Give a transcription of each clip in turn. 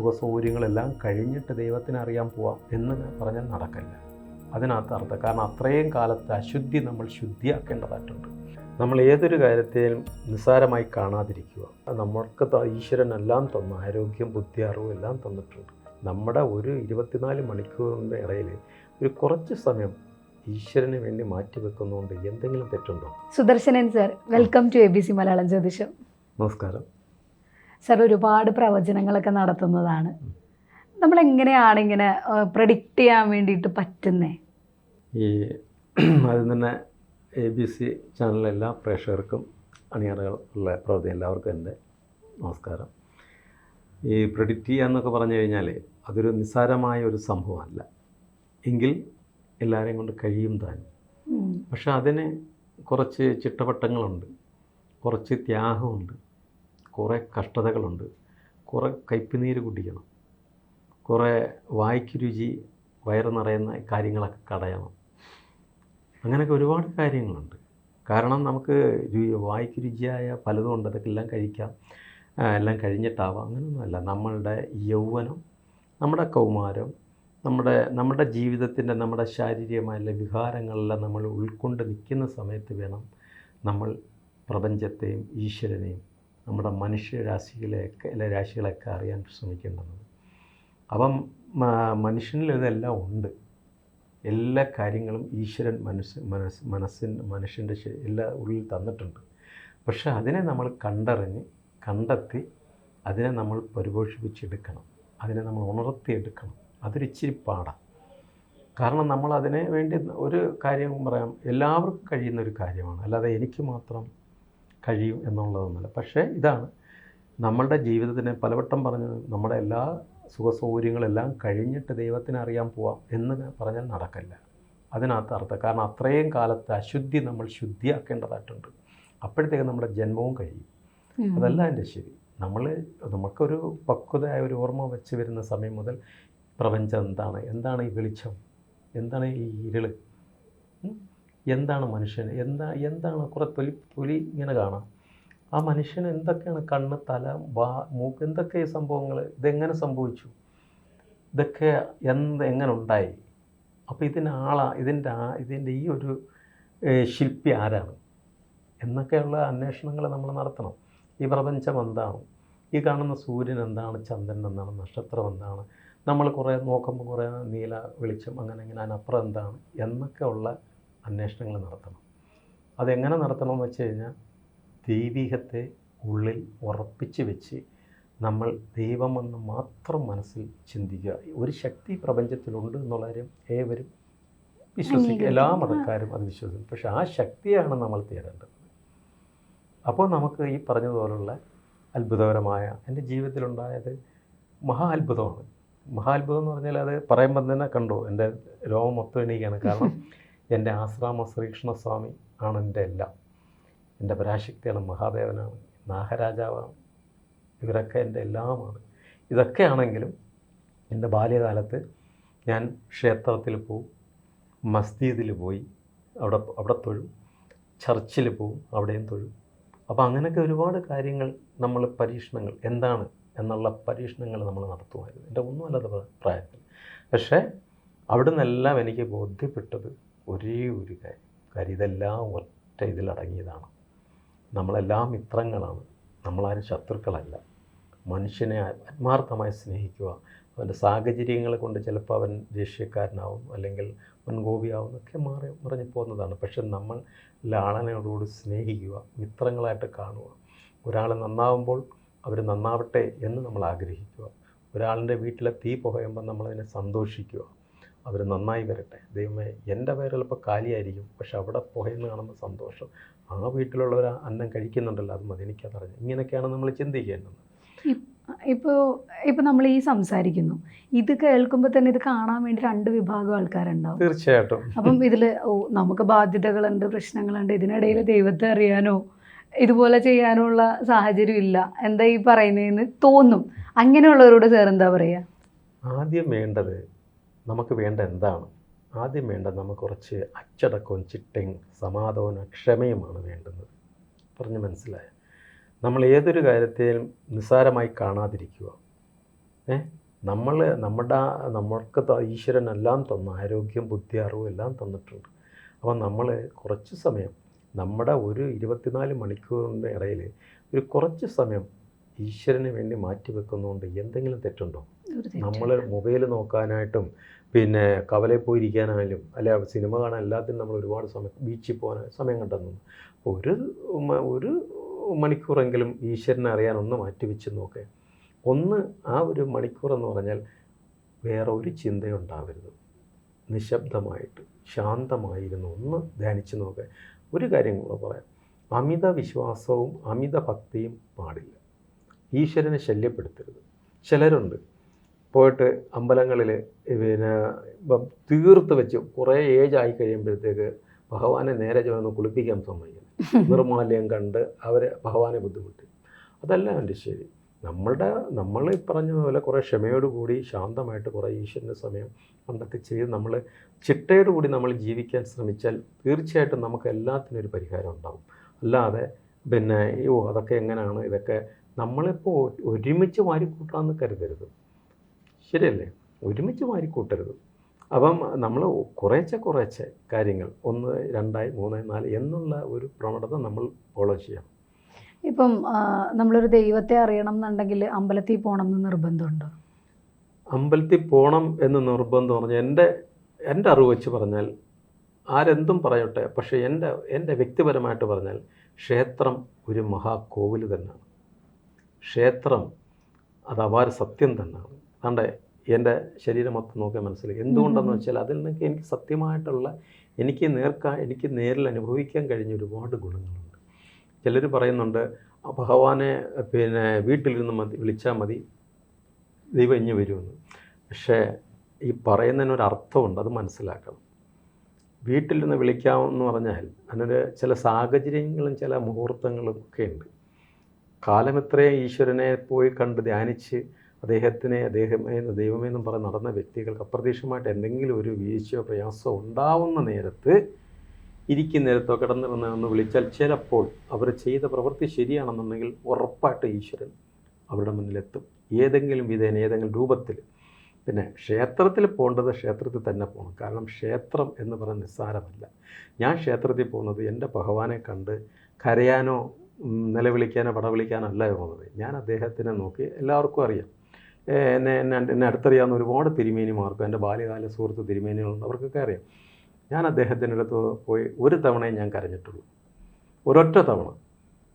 സുഖസൗകര്യങ്ങളെല്ലാം കഴിഞ്ഞിട്ട് ദൈവത്തിന് അറിയാൻ പോവാം എന്ന് പറഞ്ഞാൽ നടക്കില്ല. അതിനകത്ത് അർത്ഥം. കാരണം അത്രയും കാലത്തെ അശുദ്ധി നമ്മൾ ശുദ്ധിയാക്കേണ്ടതായിട്ടുണ്ട്. നമ്മൾ ഏതൊരു കാര്യത്തെയും നിസ്സാരമായി കാണാതിരിക്കുക. നമ്മൾക്ക് ഈശ്വരൻ എല്ലാം തന്നു ആരോഗ്യം ബുദ്ധി അറിവും എല്ലാം തന്നിട്ടുണ്ട്. നമ്മുടെ ഒരു ഇരുപത്തിനാല് മണിക്കൂറിന്റെ ഇടയിൽ ഒരു കുറച്ച് സമയം ഈശ്വരന് വേണ്ടി മാറ്റിവെക്കുന്നതുകൊണ്ട് എന്തെങ്കിലും തെറ്റുണ്ടോ? Sudarshanan sir welcome to A B C Malayalam ജ്യോതിഷം. നമസ്കാരം. സർ ഒരുപാട് പ്രവചനങ്ങളൊക്കെ നടത്തുന്നതാണ്. നമ്മൾ എങ്ങനെയാണ് ഇങ്ങനെ പ്രഡിക്റ്റ് ചെയ്യാൻ വേണ്ടിയിട്ട് പറ്റുന്നേ? ഈ അതിൽ തന്നെ എ ബി സി ചാനലിലെ എല്ലാ പ്രേക്ഷകർക്കും അണിയറകളുള്ള പ്രവൃത്തി എല്ലാവർക്കും എന്റെ നമസ്കാരം. ഈ പ്രെഡിക്റ്റ് ചെയ്യുക എന്നൊക്കെ പറഞ്ഞു കഴിഞ്ഞാൽ അതൊരു നിസ്സാരമായ ഒരു സംഭവമല്ല. എങ്കിൽ എല്ലാവരെയും കൊണ്ട് കഴിയും താൻ. ഉം. പക്ഷെ അതിന് കുറച്ച് ചിട്ടവട്ടങ്ങളുണ്ട് കുറച്ച് ത്യാഗമുണ്ട്. കുറേ കഷ്ടതകളുണ്ട്. കുറേ കയ്പുനീര് കുടിക്കണം. കുറേ വായ്ക്ക് രുചി വയറ് നിറയുന്ന കാര്യങ്ങളൊക്കെ കടയണം. അങ്ങനെയൊക്കെ ഒരുപാട് കാര്യങ്ങളുണ്ട്. കാരണം നമുക്ക് വായിക്ക് രുചിയായ പലതും ഉണ്ട്. അതൊക്കെ എല്ലാം കഴിക്കാം. എല്ലാം കഴിഞ്ഞിട്ടാവാം. അങ്ങനെയൊന്നുമല്ല. നമ്മളുടെ യൗവനം നമ്മുടെ കൗമാരം നമ്മുടെ നമ്മുടെ ജീവിതത്തിന്റെ നമ്മുടെ ശാരീരികമായ വിഹാരങ്ങളെല്ലാം നമ്മൾ ഉൾക്കൊണ്ട് നിൽക്കുന്ന സമയത്ത് വേണം നമ്മൾ പ്രപഞ്ചത്തെയും ഈശ്വരനെയും നമ്മുടെ മനുഷ്യരാശികളെയൊക്കെ അല്ലെ രാശികളെയൊക്കെ അറിയാൻ ശ്രമിക്കേണ്ടത് അപ്പം മനുഷ്യനിൽ ഇതെല്ലാം ഉണ്ട്. എല്ലാ കാര്യങ്ങളും ഈശ്വരൻ മനസ്സ് മനസ്സ് മനസ്സിന്റെ മനുഷ്യന്റെ എല്ലാ ഉള്ളിൽ തന്നിട്ടുണ്ട്. പക്ഷേ അതിനെ നമ്മൾ കണ്ടറിഞ്ഞ് കണ്ടെത്തി അതിനെ നമ്മൾ പരിപോഷിപ്പിച്ചെടുക്കണം. അതിനെ നമ്മൾ ഉണർത്തിയെടുക്കണം. അതൊരിച്ചിരി പാടാം. കാരണം നമ്മൾ അതിന് വേണ്ടി ഒരു കാര്യം പറയാം. എല്ലാവർക്കും കഴിയുന്ന ഒരു കാര്യമാണ്. അല്ലാതെ എനിക്ക് മാത്രം കഴിയും എന്നുള്ളതൊന്നുമല്ല. പക്ഷേ ഇതാണ്. നമ്മളുടെ ജീവിതത്തിനെ പലവട്ടം പറഞ്ഞത് നമ്മുടെ എല്ലാ സുഖസൗകര്യങ്ങളെല്ലാം കഴിഞ്ഞിട്ട് ദൈവത്തിന് അറിയാൻ പോവാം എന്ന് പറഞ്ഞാൽ നടക്കില്ല. അതിനകത്ത് അർത്ഥം. കാരണം അത്രയും കാലത്ത് അശുദ്ധി നമ്മൾ ശുദ്ധിയാക്കേണ്ടതായിട്ടുണ്ട്. അപ്പോഴത്തേക്ക് നമ്മുടെ ജന്മവും കഴിയും. അതല്ല എന്റെ ശരി. നമ്മൾ നമുക്കൊരു പക്വതയായ ഒരു ഓർമ്മ വെച്ച് വരുന്ന സമയം മുതൽ പ്രപഞ്ചം എന്താണ്? എന്താണ് ഈ വെളിച്ചം? എന്താണ് ഈ ഇരുൾ? എന്താണ് മനുഷ്യൻ എന്താ എന്താണ് കുറേ തൊലി തൊലി ഇങ്ങനെ കാണാം. ആ മനുഷ്യൻ എന്തൊക്കെയാണ് കണ്ണ് തല വാ മൂക്ക് എന്തൊക്കെ സംഭവങ്ങൾ ഇതെങ്ങനെ സംഭവിച്ചു? ഇതൊക്കെ എന്ത് എങ്ങനെ ഉണ്ടായി? അപ്പോൾ ഇതിന് ആളാ ഇതിന്റെ ആ ഇതിന്റെ ഈ ഒരു ശില്പി ആരാണ്? എന്നൊക്കെയുള്ള അന്വേഷണങ്ങൾ നമ്മൾ നടത്തണം. ഈ പ്രപഞ്ചം എന്താണ്? ഈ കാണുന്ന സൂര്യൻ എന്താണ്? ചന്ദ്രൻ എന്താണ്? നക്ഷത്രം എന്താണ്? നമ്മൾ കുറേ നോക്കുമ്പോൾ കുറേ നീല വെളിച്ചം അങ്ങനെ ഇങ്ങനെ അതിനപ്പുറം എന്താണ്? എന്നൊക്കെ ഉള്ള അന്വേഷണങ്ങൾ നടത്തണം. അതെങ്ങനെ നടത്തണം എന്ന് വെച്ച് കഴിഞ്ഞാൽ ദൈവീകത്തെ ഉള്ളിൽ ഉറപ്പിച്ച് വെച്ച് നമ്മൾ ദൈവമെന്ന് മാത്രം മനസ്സിൽ ചിന്തിക്കുക. ഒരു ശക്തി പ്രപഞ്ചത്തിലുണ്ട് എന്നുള്ള കാര്യം ഏവരും വിശ്വസിക്കുക എല്ലാ മതക്കാരും അത് വിശ്വസിക്കും. പക്ഷെ ആ ശക്തിയാണ് നമ്മൾ തേടേണ്ടത്. അപ്പോൾ നമുക്ക് ഈ പറഞ്ഞതുപോലുള്ള അത്ഭുതകരമായ എന്റെ ജീവിതത്തിലുണ്ടായത് മഹാ അത്ഭുതമാണ് മഹാത്ഭുതം എന്ന് പറഞ്ഞാൽ അത് പറയുമ്പോൾ തന്നെ കണ്ടു എന്റെ രോമം മൊത്തം എണീക്കുകയാണ്. കാരണം എന്റെ ആശ്രാമ ശ്രീകൃഷ്ണസ്വാമി ആണ് എന്റെ എല്ലാം. എന്റെ പരാശക്തിയാണ് മഹാദേവനാണ് നാഗരാജാവാണ് ഇവരൊക്കെ എന്റെ എല്ലാമാണ്. ഇതൊക്കെയാണെങ്കിലും എന്റെ ബാല്യകാലത്ത് ഞാൻ ക്ഷേത്രത്തിൽ പോവും മസ്ജിദിൽ പോയി അവിടെ അവിടെ തൊഴും ചർച്ചിൽ പോവും അവിടെയും തൊഴും. അപ്പോൾ അങ്ങനെയൊക്കെ ഒരുപാട് കാര്യങ്ങൾ നമ്മൾ പരീക്ഷണങ്ങൾ എന്താണ് എന്നുള്ള പരീക്ഷണങ്ങൾ നമ്മൾ നടത്തുമായിരുന്നു. എന്റെ ഒന്നുമല്ലാത്ത പ്ര- പ്രായത്തിൽ. പക്ഷേ അവിടുന്നെല്ലാം എനിക്ക് ബോധ്യപ്പെട്ടത് ഒരേ ഒരു കാര്യം. കാര്യം ഇതെല്ലാം ഒറ്റ ഇതിലടങ്ങിയതാണ് നമ്മളെല്ലാം മിത്രങ്ങളാണ്. നമ്മളാരും ശത്രുക്കളല്ല. മനുഷ്യനെ ആത്മാർത്ഥമായി സ്നേഹിക്കുക അവന്റെ സാഹചര്യങ്ങൾ കൊണ്ട് ചിലപ്പോൾ അവൻ ദേഷ്യക്കാരനാവും അല്ലെങ്കിൽ മുൻകോപിയാവും ഒക്കെ മാറി മറിഞ്ഞു പോകുന്നതാണ്. പക്ഷെ നമ്മൾ ലാളനയോടുകൂടി സ്നേഹിക്കുക മിത്രങ്ങളായിട്ട് കാണുക. ഒരാൾ നന്നാവുമ്പോൾ അവർ നന്നാവട്ടെ എന്ന് നമ്മൾ ആഗ്രഹിക്കുക. ഒരാളിന്റെ വീട്ടിലെ തീ പുകയുമ്പോൾ നമ്മളതിനെ സന്തോഷിക്കുക. അവർ നന്നായി വരട്ടെ. ദൈവമേ എന്റെ ഇപ്പോൾ കാലിയായിരിക്കും പക്ഷെ അവിടെ പുകയെന്ന് കാണുമ്പോൾ സന്തോഷം. ആ വീട്ടിലുള്ളവർ അന്നം കഴിക്കുന്നുണ്ടല്ലോ അത് മതി എനിക്കതറിഞ്ഞു ഇങ്ങനെയൊക്കെയാണ് നമ്മൾ ചിന്തിക്കേണ്ടത്. ഇപ്പോൾ ഇപ്പോൾ നമ്മൾ ഈ സംസാരിക്കുന്നു. ഇത് കേൾക്കുമ്പോൾ തന്നെ ഇത് കാണാൻ വേണ്ടി രണ്ട് വിഭാഗം ആൾക്കാരുണ്ടാവും. തീർച്ചയായിട്ടും. അപ്പം ഇതിൽ ഓ നമുക്ക് ബാധ്യതകളുണ്ട് പ്രശ്നങ്ങളുണ്ട് ഇതിനിടയിൽ ദൈവത്തെ അറിയാനോ ഇതുപോലെ ചെയ്യാനുള്ള സാഹചര്യം ഇല്ല. എന്താ ഈ പറയുന്നതെന്ന് തോന്നും. അങ്ങനെയുള്ളവരോട് സാർ എന്താ പറയുക ആദ്യം വേണ്ടത് നമുക്ക് വേണ്ട എന്താണ്? ആദ്യം വേണ്ട നമുക്ക് കുറച്ച് അച്ചടക്കവും ചിട്ടയും സമാധാനവും ക്ഷമയുമാണ് വേണ്ടുന്നത്. പറഞ്ഞ് മനസ്സിലായ? നമ്മൾ ഏതൊരു കാര്യത്തെയും നിസ്സാരമായി കാണാതിരിക്കുക. ഏ? നമ്മൾ നമ്മുടെ നമ്മൾക്ക് ഈശ്വരനെല്ലാം തന്ന എല്ലാം തന്നു ആരോഗ്യം ബുദ്ധി അറിവും എല്ലാം തന്നിട്ടുണ്ട്. അപ്പോൾ നമ്മൾ കുറച്ച് സമയം നമ്മുടെ ഒരു ഇരുപത്തിനാല് മണിക്കൂറിന്റെ ഇടയിൽ ഒരു കുറച്ച് സമയം ഈശ്വരന് വേണ്ടി മാറ്റി വെക്കുന്നതുകൊണ്ട് എന്തെങ്കിലും തെറ്റുണ്ടോ. നമ്മൾ മൊബൈൽ നോക്കാനായിട്ടും പിന്നെ കവലയിൽ പോയിരിക്കാനായാലും അല്ലെ സിനിമ കാണാൻ എല്ലാത്തിനും നമ്മൾ ഒരുപാട് സമയം ബീച്ചിൽ പോകാൻ സമയം കണ്ടെന്നു ഒരു ഒരു മണിക്കൂറെങ്കിലും ഈശ്വരനെ അറിയാൻ ഒന്ന് മാറ്റി വെച്ച് നോക്കേ. ഒന്ന് ആ ഒരു മണിക്കൂർ എന്ന് പറഞ്ഞാൽ വേറെ ഒരു ചിന്തയുണ്ടാവരുത്. നിശബ്ദമായിട്ട് ശാന്തമായിരുന്നു. ഒന്ന് ധ്യാനിച്ച് നോക്കേ. ഒരു കാര്യം കൂടെ പറയാം. അമിത വിശ്വാസവും അമിത ഭക്തിയും പാടില്ല. ഈശ്വരനെ ശല്യപ്പെടുത്തരുത്. ചിലരുണ്ട് പോയിട്ട് അമ്പലങ്ങളിൽ പിന്നെ തീർത്ത് വെച്ച് കുറേ ഏജ് ആയി കഴിയുമ്പോഴത്തേക്ക് ഭഗവാനെ നേരെ ചെന്ന് കുളിപ്പിക്കാൻ സമ്മതിക്കും നിർമാല്യം കണ്ട് അവരെ ഭഗവാനെ ബുദ്ധിമുട്ടി. അതല്ല എന്റെ ശരി. നമ്മളുടെ നമ്മൾ ഈ പറഞ്ഞതുപോലെ കുറേ ക്ഷമയോടുകൂടി ശാന്തമായിട്ട് കുറേ ഈശ്വരന്റെ സമയം കണ്ടൊക്കെ ചെയ്ത് നമ്മൾ ചിട്ടയോടുകൂടി നമ്മൾ ജീവിക്കാൻ ശ്രമിച്ചാൽ തീർച്ചയായിട്ടും നമുക്ക് എല്ലാത്തിനും ഒരു പരിഹാരം ഉണ്ടാകും അല്ലാതെ പിന്നെ ഓ അതൊക്കെ എങ്ങനെയാണ് ഇതൊക്കെ നമ്മളിപ്പോൾ ഒരുമിച്ച് വാരിക്കൂട്ടാമെന്ന് കരുതരുത്. ശരിയല്ലേ? ഒരുമിച്ച് വാരിക്കൂട്ടരുത്. അപ്പം നമ്മൾ കുറേശ്ശെ കുറേശ്ശെ കാര്യങ്ങൾ ഒന്ന് രണ്ടായി മൂന്ന് നാല് എന്നുള്ള ഒരു പ്രവണത നമ്മൾ ഫോളോ ചെയ്യാം ഇപ്പം നമ്മളൊരു ദൈവത്തെ അറിയണം എന്നുണ്ടെങ്കിൽ അമ്പലത്തിൽ പോകണം എന്ന് നിർബന്ധമുണ്ടോ? അമ്പലത്തിൽ പോകണം എന്ന് നിർബന്ധം പറഞ്ഞാൽ എന്റെ എന്റെ അറിവ് വെച്ച് പറഞ്ഞാൽ ആരെന്തും പറയട്ടെ പക്ഷേ എന്റെ എന്റെ വ്യക്തിപരമായിട്ട് പറഞ്ഞാൽ ക്ഷേത്രം ഒരു മഹാകോവിൽ തന്നെയാണ്. ക്ഷേത്രം അത് അപാര സത്യം തന്നെയാണ്. കണ്ടേ എന്റെ ശരീരം മൊത്തം നോക്കിയാൽ മനസ്സിലായി. എന്തുകൊണ്ടെന്ന് വെച്ചാൽ അതിൽ നിന്നൊക്കെ എനിക്ക് സത്യമായിട്ടുള്ള എനിക്ക് നേർക്കാൻ എനിക്ക് നേരിൽ അനുഭവിക്കാൻ കഴിഞ്ഞ ഒരുപാട് ഗുണങ്ങളുണ്ട്. ചിലർ പറയുന്നുണ്ട് "ആ ഭഗവാനെ പിന്നെ വീട്ടിലിരുന്ന് മതി വിളിച്ചാൽ മതി ദൈവം ഇഞ്ഞ് വരുമെന്ന്. പക്ഷേ ഈ പറയുന്നതിനൊരു അർത്ഥമുണ്ട് അത് മനസ്സിലാക്കണം. വീട്ടിൽ നിന്ന് വിളിക്കാമെന്ന് പറഞ്ഞാൽ അതിനൊരു ചില സാഹചര്യങ്ങളും ചില മുഹൂർത്തങ്ങളും ഒക്കെ ഉണ്ട്. കാലം ഇത്രയും ഈശ്വരനെ പോയി കണ്ട് ധ്യാനിച്ച് അദ്ദേഹത്തിനെ അദ്ദേഹമേ ദൈവമേ എന്നും പറഞ്ഞ് നടന്ന വ്യക്തികൾക്ക് അപ്രതീക്ഷിതമായിട്ട് എന്തെങ്കിലും ഒരു വീഴ്ചയോ പ്രയാസമോ ഉണ്ടാവുന്ന നേരത്ത് ഇരിക്കുന്ന നേരത്തോ കിടന്നിരുന്ന ഒന്ന് വിളിച്ചാൽ ചിലപ്പോൾ അവർ ചെയ്ത പ്രവൃത്തി ശരിയാണെന്നുണ്ടെങ്കിൽ ഉറപ്പായിട്ട് ഈശ്വരൻ അവരുടെ മുന്നിലെത്തും ഏതെങ്കിലും വിധേന ഏതെങ്കിലും രൂപത്തിൽ. പിന്നെ ക്ഷേത്രത്തിൽ പോകേണ്ടത് ക്ഷേത്രത്തിൽ തന്നെ പോകണം. കാരണം ക്ഷേത്രം എന്ന് പറയുന്നത് നിസ്സാരമല്ല. ഞാൻ ക്ഷേത്രത്തിൽ പോകുന്നത് എന്റെ ഭഗവാനെ കണ്ട് കരയാനോ നിലവിളിക്കാനോ പടവിളിക്കാനോ അല്ല പോകുന്നത്. ഞാൻ അദ്ദേഹത്തിനെ നോക്കി എല്ലാവർക്കും അറിയാം. എന്നെ എന്നെ എന്നെ അടുത്തറിയാവുന്ന ഒരുപാട് തിരുമേനിമാർക്കും എന്റെ ബാല്യകാല സുഹൃത്ത് തിരുമേനികളുണ്ട്. അവർക്കൊക്കെ അറിയാം. ഞാൻ അദ്ദേഹത്തിന്റെ അടുത്ത് പോയി ഒരു തവണയും ഞാൻ കരഞ്ഞിട്ടുള്ളൂ. ഒരൊറ്റ തവണ.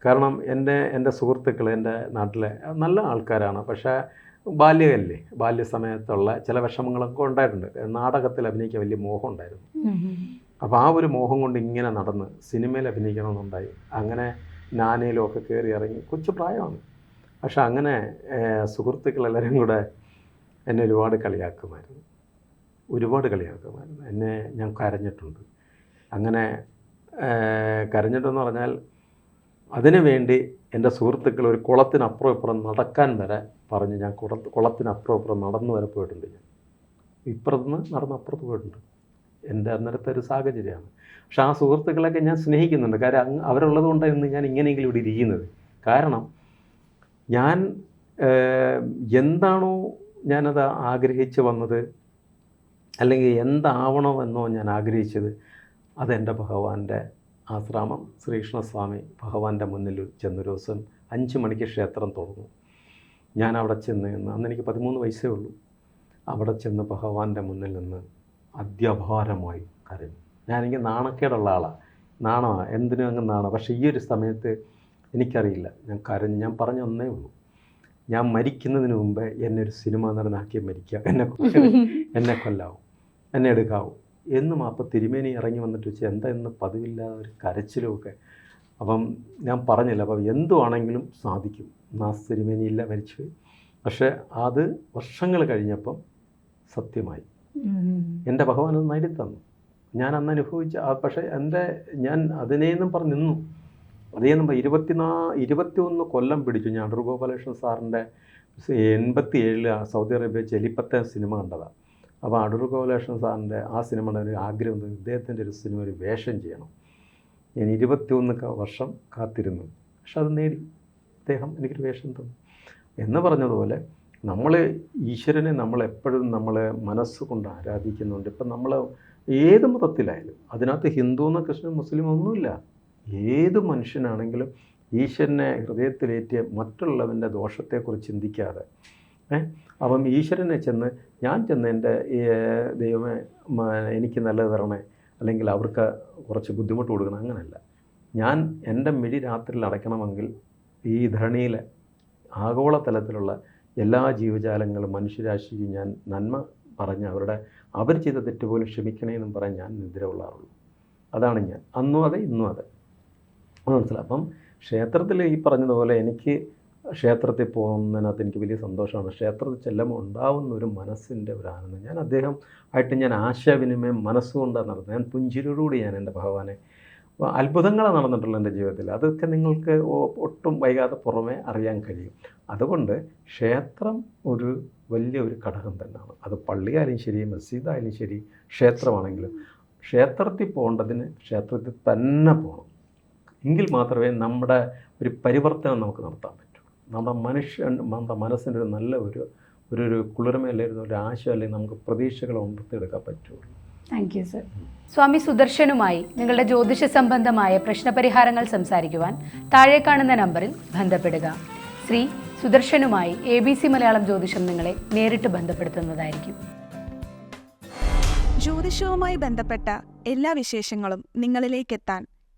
കാരണം എന്റെ എന്റെ സുഹൃത്തുക്കൾ എന്റെ നാട്ടിലെ നല്ല ആൾക്കാരാണ്. പക്ഷേ ബാല്യമല്ലേ ബാല്യസമയത്തുള്ള ചില വിഷമങ്ങളൊക്കെ ഉണ്ടായിട്ടുണ്ട്. നാടകത്തിൽ അഭിനയിക്കാൻ വലിയ മോഹം ഉണ്ടായിരുന്നു. അപ്പോൾ ആ ഒരു മോഹം കൊണ്ട് ഇങ്ങനെ നടന്ന് സിനിമയിൽ അഭിനയിക്കണമെന്നുണ്ടായി. അങ്ങനെ നാനയിലും കയറി ഇറങ്ങി. കൊച്ചു പ്രായമാണ്. പക്ഷെ അങ്ങനെ സുഹൃത്തുക്കളെല്ലാവരും കൂടെ എന്നെ ഒരുപാട് കളിയാക്കുമായിരുന്നു. ഒരുപാട് കളിയാക്കുമായിരുന്നു. എന്നെ ഞാൻ കരഞ്ഞിട്ടുണ്ട്. അങ്ങനെ കരഞ്ഞിട്ടെന്ന് പറഞ്ഞാൽ അതിനു വേണ്ടി എന്റെ സുഹൃത്തുക്കൾ ഒരു കുളത്തിനപ്പുറം ഇപ്പുറം നടക്കാൻ വരെ പറഞ്ഞ് ഞാൻ കുള കുളത്തിനപ്പുറം ഇപ്പുറം നടന്നു വരെ പോയിട്ടുണ്ട് ഞാൻ. ഇപ്പുറത്തുനിന്ന് നടന്ന് അപ്പുറത്ത് പോയിട്ടുണ്ട്. എന്റെ അന്നേരത്തെ ഒരു സാഹചര്യമാണ്. പക്ഷേ ആ സുഹൃത്തുക്കളൊക്കെ ഞാൻ സ്നേഹിക്കുന്നുണ്ട്. കാര്യം അവരുള്ളത് കൊണ്ടാണ് ഇന്ന് ഞാൻ ഇങ്ങനെയെങ്കിലും ഇവിടെ ഇരിക്കുന്നത്. കാരണം ഞാൻ എന്താണോ ഞാനത് ആഗ്രഹിച്ച് വന്നത് അല്ലെങ്കിൽ എന്താവണമെന്നോ ഞാൻ ആഗ്രഹിച്ചത് അതെന്റെ ഭഗവാന്റെ ആശ്രാമം ശ്രീകൃഷ്ണസ്വാമി ഭഗവാന്റെ മുന്നിൽ ചെന്നൊരു ദിവസം അഞ്ച് മണിക്ക് ക്ഷേത്രം തുറന്നു. ഞാൻ അവിടെ ചെന്ന് നിന്ന് അന്ന് എനിക്ക് പതിമൂന്ന് വയസ്സേ ഉള്ളൂ. അവിടെ ചെന്ന് ഭഗവാന്റെ മുന്നിൽ നിന്ന് അത്യഭാരമായി കരഞ്ഞു. ഞാനെനിക്ക് നാണക്കേടുള്ള ആളാണ് നാണമാണ് എന്തിനും അങ്ങ് നാണം. പക്ഷേ ഈ ഒരു സമയത്ത് എനിക്കറിയില്ല. ഞാൻ കരഞ്ഞ് ഞാൻ പറഞ്ഞ ഒന്നേ ഉള്ളൂ. ഞാൻ മരിക്കുന്നതിന് മുമ്പ് എന്നെ ഒരു സിനിമ നടനാക്കി മരിക്കുക എന്നെ. എന്നെ കൊല്ലാവും. എന്നെ എടുക്കാവും. എന്നും അപ്പം തിരുമേനി ഇറങ്ങി വന്നിട്ട് വെച്ചാൽ എന്താ ഇന്ന് പതിവില്ലാതെ ഒരു കരച്ചിലുമൊക്കെ? അപ്പം ഞാൻ പറഞ്ഞില്ല. അപ്പം എന്തുവാണെങ്കിലും സാധിക്കും. നാസ് തിരുമേനിയില്ല മരിച്ചു പക്ഷേ അത് വർഷങ്ങൾ കഴിഞ്ഞപ്പം സത്യമായി. എന്റെ ഭഗവാൻ അത് നേടിത്തന്നു. ഞാൻ അന്ന് അനുഭവിച്ച പക്ഷേ എന്റെ ഞാൻ അതിനേന്നും പറഞ്ഞു നിന്നു. അതേന്നും ഇരുപത്തിനാ ഇരുപത്തിയൊന്ന് കൊല്ലം പിടിച്ചു. ഞാൻ അടൂർ ഗോപാലകൃഷ്ണൻ സാറിന്റെ എൺപത്തി ഏഴിൽ സൗദി അറേബ്യ ചെലിപ്പത്തെ സിനിമ കണ്ടതാണ് അപ്പോൾ അടൂർ ഗോപാലകൃഷ്ണൻ സാറിന്റെ ആ സിനിമയുടെ ഒരു ആഗ്രഹം ഇദ്ദേഹത്തിന്റെ ഒരു സിനിമ ഒരു വേഷം ചെയ്യണം. ഞാൻ ഇരുപത്തിയൊന്ന് വർഷം കാത്തിരുന്നു. പക്ഷെ അത് നേടി. അദ്ദേഹം എനിക്കൊരു വേഷം തന്നു. എന്ന് പറഞ്ഞതുപോലെ നമ്മൾ ഈശ്വരനെ നമ്മൾ എപ്പോഴും നമ്മളെ മനസ്സുകൊണ്ട് ആരാധിക്കുന്നുണ്ട്. ഇപ്പം നമ്മൾ ഏത് മതത്തിലായാലും അതിനകത്ത് ഹിന്ദു എന്നോ ക്രിസ്ത്യൻ മുസ്ലിം ഒന്നുമില്ല. ഏത് മനുഷ്യനാണെങ്കിലും ഈശ്വരനെ ഹൃദയത്തിലേറ്റിയ മറ്റുള്ളവന്റെ ദോഷത്തെക്കുറിച്ച് ചിന്തിക്കാതെ അപ്പം ഈശ്വരനെ ചെന്ന് ഞാൻ ചെന്ന് എന്റെ ദൈവമേ എനിക്ക് നല്ലത് തരണേ അല്ലെങ്കിൽ അവർക്ക് കുറച്ച് ബുദ്ധിമുട്ട് കൊടുക്കണം അങ്ങനെയല്ല. ഞാൻ എന്റെ മിഴി രാത്രിയിൽ അടയ്ക്കണമെങ്കിൽ ഈ ധരണിയിലെ ആഗോളതലത്തിലുള്ള എല്ലാ ജീവജാലങ്ങളും മനുഷ്യരാശിക്ക് ഞാൻ നന്മ പറഞ്ഞ് അവരുടെ അവർ ചെയ്ത തെറ്റുപോലും ക്ഷമിക്കണേ എന്നും പറയാൻ ഞാൻ നിദ്ര കൊള്ളാറുള്ളൂ അതാണ് ഞാൻ. അന്നും അതെ ഇന്നും അതെ. അത് മനസ്സിലായി. അപ്പം ക്ഷേത്രത്തിൽ ഈ പറഞ്ഞതുപോലെ എനിക്ക് ക്ഷേത്രത്തിൽ പോകുന്നതിനകത്ത് എനിക്ക് വലിയ സന്തോഷമാണ്. ക്ഷേത്രത്തിൽ ചെല്ലുമ്പോൾ ഉണ്ടാവുന്ന ഒരു മനസ്സിന്റെ ഒരു ആനന്ദം. ഞാൻ അദ്ദേഹം ആയിട്ട് ഞാൻ ആശയവിനിമയം മനസ്സുകൊണ്ടാണ് നടത്തുന്നത് ഞാൻ പുഞ്ചിരിയോടുകൂടി ഞാൻ എന്റെ ഭഗവാനെ അത്ഭുതങ്ങളാണ് നടന്നിട്ടുള്ള എന്റെ ജീവിതത്തിൽ. അതൊക്കെ നിങ്ങൾക്ക് ഒട്ടും വൈകാതെ പുറമേ അറിയാൻ കഴിയും. അതുകൊണ്ട് ക്ഷേത്രം ഒരു വലിയ ഒരു ഘടകം തന്നെയാണ്. അത് പള്ളിയായാലും ശരി മസ്ജിദായാലും ശരി ക്ഷേത്രമാണെങ്കിലും ക്ഷേത്രത്തിൽ പോകേണ്ടതിന് ക്ഷേത്രത്തിൽ തന്നെ പോകണം. എങ്കിൽ മാത്രമേ നമ്മുടെ ഒരു പരിവർത്തനം നമുക്ക് നടത്താൻ പറ്റൂ. നമ്മുടെ മനുഷ്യൻ നമ്മുടെ മനസ്സിന്റെ ഒരു നല്ല ഒരു ഒരു ഒരു കുളിർമയിലായിരുന്ന ഒരു ആശയം അല്ലെങ്കിൽ നമുക്ക് പ്രതീക്ഷകൾ ഉണർത്തിയെടുക്കാൻ പറ്റുള്ളൂ. താങ്ക് യു സർ സ്വാമി സുദർശനുമായി നിങ്ങളുടെ ജ്യോതിഷ സംബന്ധമായ പ്രശ്നപരിഹാരങ്ങൾ സംസാരിക്കുവാൻ താഴെ കാണുന്ന നമ്പറിൽ ബന്ധപ്പെടുക. ശ്രീ സുദർശനുമായി എ ബി സി മലയാളം ജ്യോതിഷം നിങ്ങളെ നേരിട്ട് ബന്ധപ്പെടുത്തുന്നതായിരിക്കും. ജ്യോതിഷവുമായി ബന്ധപ്പെട്ട എല്ലാ വിശേഷങ്ങളും നിങ്ങളിലേക്കെത്താൻ